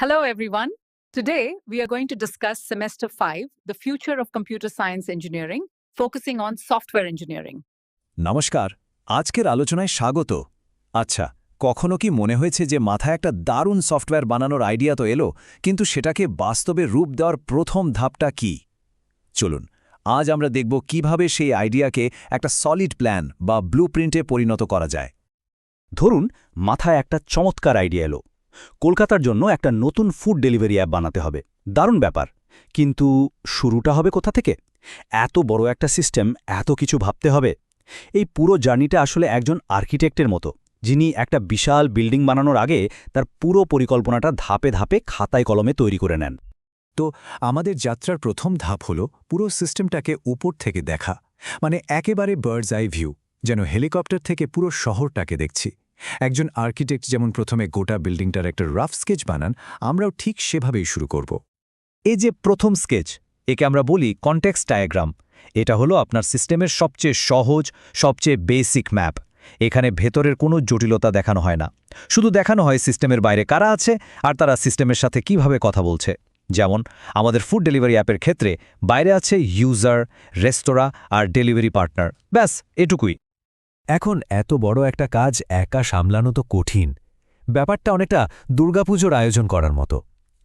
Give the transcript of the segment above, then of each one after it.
Hello, everyone. Today, we are going to discuss Semester 5, the future of computer science engineering, focusing on software engineering. নমস্কার। আজকের আলোচনায় স্বাগত। আচ্ছা কখনো কি মনে হয়েছে যে মাথায় একটা দারুণ সফটওয়্যার বানানোর আইডিয়া তো এলো কিন্তু সেটাকে বাস্তবে রূপ দেওয়ার প্রথম ধাপটা কি? চলুন আজ আমরা দেখব কীভাবে সেই আইডিয়াকে একটা সলিড প্ল্যান বা ব্লুপ্রিন্টে পরিণত করা যায়। ধরুন মাথায় একটা চমৎকার আইডিয়া এলো। কলকাতার জন্য একটা নতুন ফুড ডেলিভারি অ্যাপ বানাতে হবে। দারুণ ব্যাপার। কিন্তু শুরুটা হবে কোথা থেকে? এত বড় একটা সিস্টেম এত কিছু ভাবতে হবে। এই পুরো জার্নিটা আসলে একজন আর্কিটেক্টের মতো, যিনি একটা বিশাল বিল্ডিং বানানোর আগে তার পুরো পরিকল্পনাটা ধাপে ধাপে খাতায় কলমে তৈরি করে নেন। তো আমাদের যাত্রার প্রথম ধাপ হল পুরো সিস্টেমটাকে উপর থেকে দেখা মানে একেবারে বার্ডস আই ভিউ যেন হেলিকপ্টার থেকে পুরো শহরটাকে দেখছি। একজন আর্কিটেক্ট যেমন প্রথমে গোটা বিল্ডিংটার একটা রাফ স্কেচ বানান, আমরাও ঠিক সেভাবেই শুরু করব। এই যে প্রথম স্কেচ, একে আমরা বলি কনটেক্সট ডায়াগ্রাম। এটা হলো আপনার সিস্টেমের সবচেয়ে সহজ, সবচেয়ে বেসিক ম্যাপ। এখানে ভেতরের কোনো জটিলতা দেখানো হয় না। শুধু দেখানো হয় সিস্টেমের বাইরে কারা আছে আর তারা সিস্টেমের সাথে কীভাবে কথা বলছে। যেমন, আমাদের ফুড ডেলিভারি অ্যাপের ক্ষেত্রে বাইরে আছে ইউজার রেস্তোরাঁ আর ডেলিভারি পার্টনার ব্যাস, এটুকুই। এখন এত বড় একটা কাজ একা সামলানো তো কঠিন। ব্যাপারটা অনেকটা দুর্গাপুজোর আয়োজন করার মতো।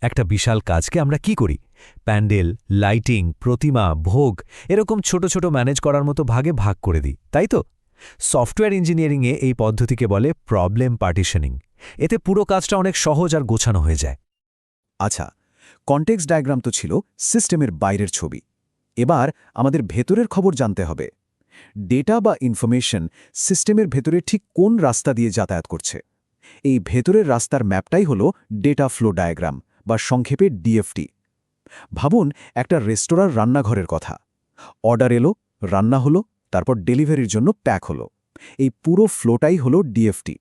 একটা বিশাল কাজকে আমরা কি করি? প্যান্ডেল, লাইটিং, প্রতিমা, ভোগ, এরকম ছোট ছোট ম্যানেজ করার মতো ভাগে ভাগ করে দিই, তাই তো? সফটওয়্যার ইঞ্জিনিয়ারিংয়ে এই পদ্ধতিকে বলে প্রবলেম পার্টিশনিং। এতে পুরো কাজটা অনেক সহজ আর গোছানো হয়ে যায়। আচ্ছা কন্টেক্স ডায়াগ্রাম তো ছিল, সিস্টেমের বাইরের ছবি। এবার আমাদের ভেতরের খবর জানতে হবে। ডেটা বা ইনফরমেশন সিস্টেমের ভেতরে ঠিক কোন রাস্তা দিয়ে যাতায়াত করছে। এই ভেতরের রাস্তার ম্যাপটাই হল ডেটা ফ্লো ডায়াগ্রাম বা সংক্ষেপে ডিএফটি। ভাবুন, একটা রেস্তোরাঁর রান্নাঘরের কথা। অর্ডার এলো, রান্না হলো, তারপর ডেলিভারির জন্য প্যাক হলো। এই পুরো ফ্লোটাই হলো ডিএফটি।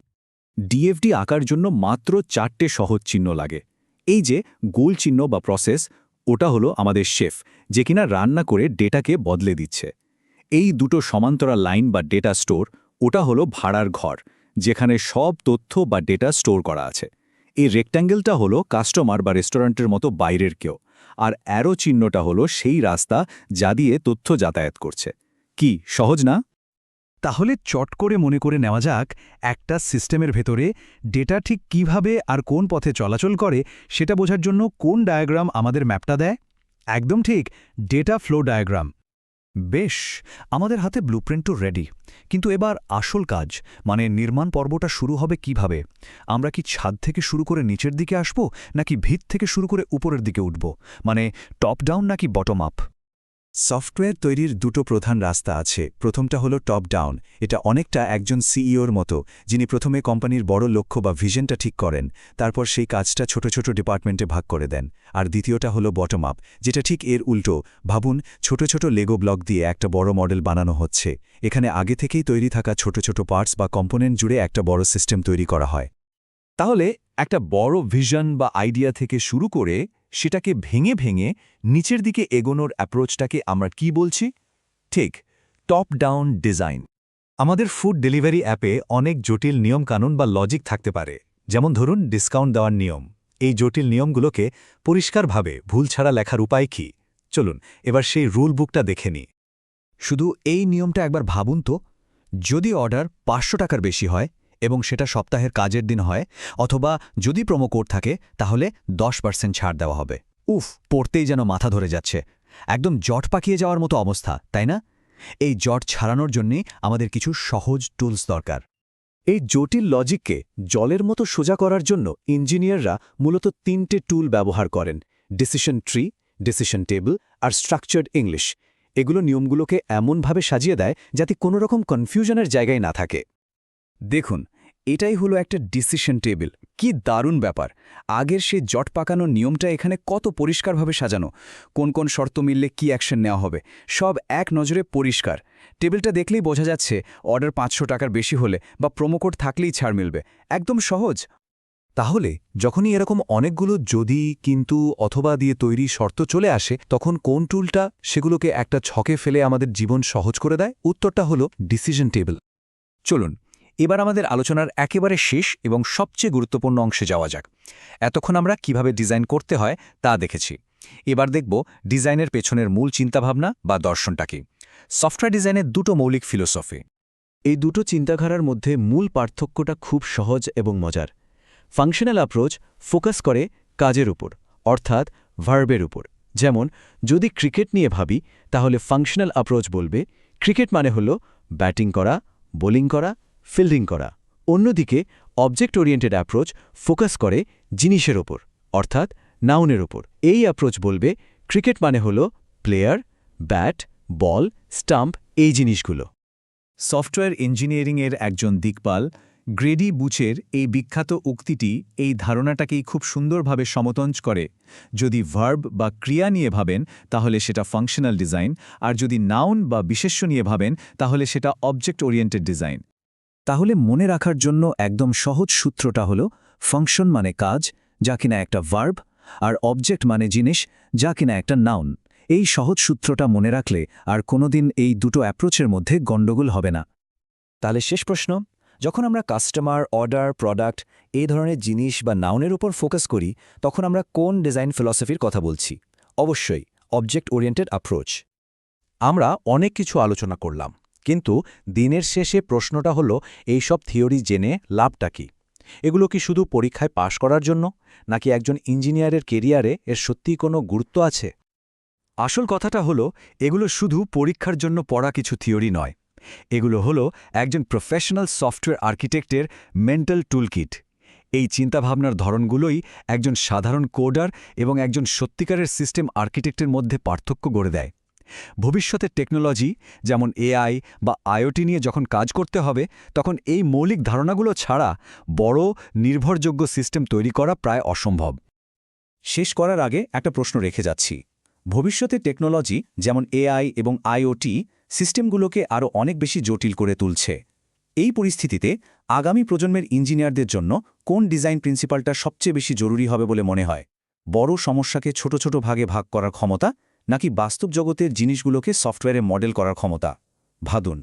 ডিএফডি আঁকার জন্য মাত্র চারটে সহজ চিহ্ন লাগে। এই যে, গোল চিহ্ন বা প্রসেস ওটা হলো আমাদের শেফ, যে কিনা রান্না করে ডেটাকে বদলে দিচ্ছে। এই দুটো সমান্তরাল লাইন বা ডেটা স্টোর, ওটা হলো ভাড়ার ঘর, যেখানে সব তথ্য বা ডেটা স্টোর করা আছে। এই রেক্ট্যাঙ্গেলটা হলো কাস্টমার বা রেস্টুরেন্টের মতো বাইরের কেউ, আর অ্যারো চিহ্নটা হলো সেই রাস্তা যা দিয়ে তথ্য যাতায়াত করছে। কি, সহজ না? তাহলে চট করে মনে করে নেওয়া যাক একটা সিস্টেমের ভেতরে ডেটা ঠিক কীভাবে আর কোন পথে চলাচল করে, সেটা বোঝার জন্য কোন ডায়াগ্রাম আমাদের ম্যাপটা দেয়? একদম ঠিক, ডেটা ফ্লো ডায়াগ্রাম। বেশ, আমাদের হাতে ব্লুপ্রিন্টও রেডি কিন্তু এবার আসল কাজ মানে নির্মাণ পর্বটা শুরু হবে কীভাবে? আমরা কি ছাদ থেকে শুরু করে নিচের দিকে আসব, নাকি ভিত থেকে শুরু করে উপরের দিকে উঠব? মানে টপ ডাউন নাকি বটম আপ সফটওয়্যার তৈরির দুটো প্রধান রাস্তা আছে। প্রথমটা হলো টপ ডাউন এটা অনেকটা একজন সিইওর মতো, যিনি প্রথমে কোম্পানির বড় লক্ষ্য বা ভিশনটা ঠিক করেন, তারপর সেই কাজটা ছোট ছোট ডিপার্টমেন্টে ভাগ করে দেন। আর দ্বিতীয়টা হলো বটম আপ যেটা ঠিক এর উল্টো, ভাবুন ছোট ছোট লেগো ব্লক দিয়ে একটা বড় মডেল বানানো হচ্ছে। এখানে আগে থেকেই তৈরি থাকা ছোট ছোট পার্টস বা কম্পোনেন্ট জুড়ে একটা বড় সিস্টেম তৈরি করা হয়। তাহলে একটা বড় ভিশন বা আইডিয়া থেকে শুরু করে সেটাকে ভেঙে ভেঙে নিচের দিকে এগোনোর অ্যাপ্রোচটাকে আমরা কি বলছি? ঠিক টপ ডাউন ডিজাইন আমাদের ফুড ডেলিভারি অ্যাপে অনেক জটিল নিয়মকানুন বা লজিক থাকতে পারে। যেমন ধরুন ডিসকাউন্ট দেওয়ার নিয়ম। এই জটিল নিয়মগুলোকে পরিষ্কারভাবে ভুল ছাড়া লেখার উপায় কি? চলুন, এবার সেই রুল বুকটা দেখে নিই। শুধু এই নিয়মটা একবার ভাবুন তো। যদি অর্ডার পাঁচশো টাকার বেশি হয় এবং সেটা সপ্তাহের কাজের দিন হয়, অথবা যদি প্রোমো কোড থাকে, তাহলে দশ পার্সেন্ট ছাড় দেওয়া হবে। উফ, পড়তেই যেন মাথা ধরে যাচ্ছে। একদম জট পাকিয়ে যাওয়ার মতো অবস্থা, তাই না? এই জট ছাড়ানোর জন্যে আমাদের কিছু সহজ টুলস দরকার। এই জটিল লজিককে জলের মতো সোজা করার জন্য ইঞ্জিনিয়াররা মূলত তিনটে টুল ব্যবহার করেন ডিসিশন ট্রি ডিসিশন টেবিল আর স্ট্রাকচার্ড ইংলিশ এগুলো নিয়মগুলোকে এমনভাবে সাজিয়ে দেয় যাতে কোনো রকম কনফিউশনের জায়গায় না থাকে। দেখুন, এটাই হলো একটা ডিসিশন টেবিল কি দারুণ ব্যাপার। আগের সে জট পাকানো নিয়মটা এখানে কত পরিষ্কারভাবে সাজানো। কোন কোন শর্ত মিললে কি অ্যাকশন নেওয়া হবে? সব এক নজরে পরিষ্কার। টেবিলটা দেখলেই বোঝা যাচ্ছে অর্ডার পাঁচশো টাকার বেশি হলে বা প্রোমোকোড থাকলেই ছাড় মিলবে। একদম সহজ। তাহলে, যখনই এরকম অনেকগুলো যদি, কিন্তু, অথবা দিয়ে তৈরি শর্ত চলে আসে, তখন কোন টুলটা সেগুলোকে একটা ছকে ফেলে আমাদের জীবন সহজ করে দেয়? উত্তরটা হলো ডিসিশন টেবিল চলুন এবার আমাদের আলোচনার একেবারে শেষ এবং সবচেয়ে গুরুত্বপূর্ণ অংশে যাওয়া যাক। এতক্ষণ আমরা কীভাবে ডিজাইন করতে হয় তা দেখেছি। এবার দেখব ডিজাইনের পেছনের মূল চিন্তাভাবনা বা দর্শনটা কি। সফটওয়্যার ডিজাইনের দুটো মৌলিক ফিলোসফি। এই দুটো চিন্তাধারার মধ্যে মূল পার্থক্যটা খুব সহজ এবং মজার। ফাংশনাল অ্যাপ্রোচ ফোকাস করে কাজের উপর, অর্থাৎ ভার্বের উপর। যেমন, যদি ক্রিকেট নিয়ে ভাবি, তাহলে ফাংশনাল অ্যাপ্রোচ বলবে, ক্রিকেট মানে হল ব্যাটিং করা, বোলিং করা ফিল্ডিং করা। অন্যদিকে অবজেক্ট ওরিয়েন্টেড অ্যাপ্রোচ ফোকাস করে জিনিসের ওপর, অর্থাৎ নাউনের ওপর। এই অ্যাপ্রোচ বলবে ক্রিকেট মানে হল প্লেয়ার ব্যাট বল স্টাম্প এই জিনিসগুলো। সফটওয়্যার ইঞ্জিনিয়ারিংয়ের একজন দিকপাল, গ্রেডি বুচের এই বিখ্যাত উক্তিটি এই ধারণাটাকেই খুব সুন্দরভাবে সমতঞ্চ করে। যদি ভার্ব বা ক্রিয়া নিয়ে ভাবেন, তাহলে সেটা ফাংশনাল ডিজাইন আর যদি নাউন বা বিশেষ্য নিয়ে ভাবেন, তাহলে সেটা অবজেক্ট ওরিয়েন্টেড ডিজাইন তাহলে মনে রাখার জন্য একদম সহজ সূত্রটা হল ফাংশন মানে কাজ, যা কিনা একটা ভার্ব আর অবজেক্ট মানে জিনিস, যা কিনা একটা নাউন এই সহজ সূত্রটা মনে রাখলে আর কোনোদিন এই দুটো অ্যাপ্রোচের মধ্যে গণ্ডগোল হবে না। তাহলে শেষ প্রশ্ন, যখন আমরা কাস্টমার অর্ডার প্রোডাক্ট এই ধরনের জিনিস বা নাউনের উপর ফোকাস করি, তখন আমরা কোন ডিজাইন ফিলসফির কথা বলছি? অবশ্যই অবজেক্ট ওরিয়েন্টেড অ্যাপ্রোচ আমরা অনেক কিছু আলোচনা করলাম। কিন্তু দিনের শেষে প্রশ্নটা হলো এইসব থিওরি জেনে লাভটা কি? এগুলো কি শুধু পরীক্ষায় পাশ করার জন্য, নাকি একজন ইঞ্জিনিয়ারের কেরিয়ারে এর সত্যিই কোনো গুরুত্ব আছে? আসল কথাটা হলো, এগুলো শুধু পরীক্ষার জন্য পড়া কিছু থিওরি নয়। এগুলো হলো একজন প্রফেশনাল সফটওয়্যার আর্কিটেক্টের মেন্টাল টুলকিট। এই চিন্তাভাবনার ধরনগুলোই একজন সাধারণ কোডার এবং একজন সত্যিকারের সিস্টেম আর্কিটেক্টের মধ্যে পার্থক্য গড়ে দেয়। ভবিষ্যতের টেকনোলজি, যেমন এআই বা আইওটি নিয়ে যখন কাজ করতে হবে, তখন এই মৌলিক ধারণাগুলো ছাড়া বড় নির্ভরযোগ্য সিস্টেম তৈরি করা প্রায় অসম্ভব। শেষ করার আগে একটা প্রশ্ন রেখে যাচ্ছি। ভবিষ্যতে টেকনোলজি, যেমন এআই এবং আইওটি, সিস্টেমগুলোকে আরও অনেক বেশি জটিল করে তুলছে। এই পরিস্থিতিতে আগামী প্রজন্মের ইঞ্জিনিয়ারদের জন্য কোন ডিজাইন প্রিন্সিপালটা সবচেয়ে বেশি জরুরি হবে বলে মনে হয়? বড় সমস্যাকে ছোট ছোট ভাগে ভাগ করার ক্ষমতা নাকি বাস্তব জগতের জিনিসগুলোকে সফটওয়্যারে মডেল করার ক্ষমতা? ভাদুন।